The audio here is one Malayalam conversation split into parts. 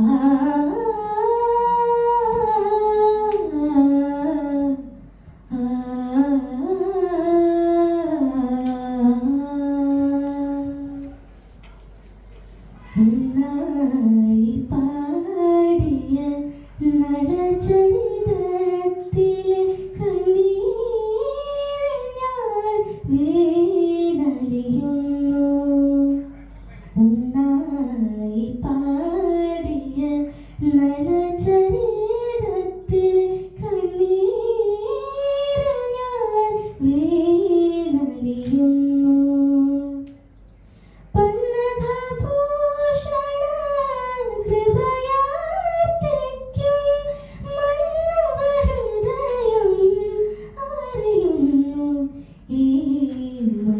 Oh. Amen.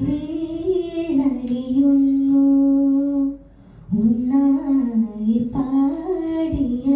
ഞാൻ വീണറിയുന്നു ഉണ്ണായി പാടിയ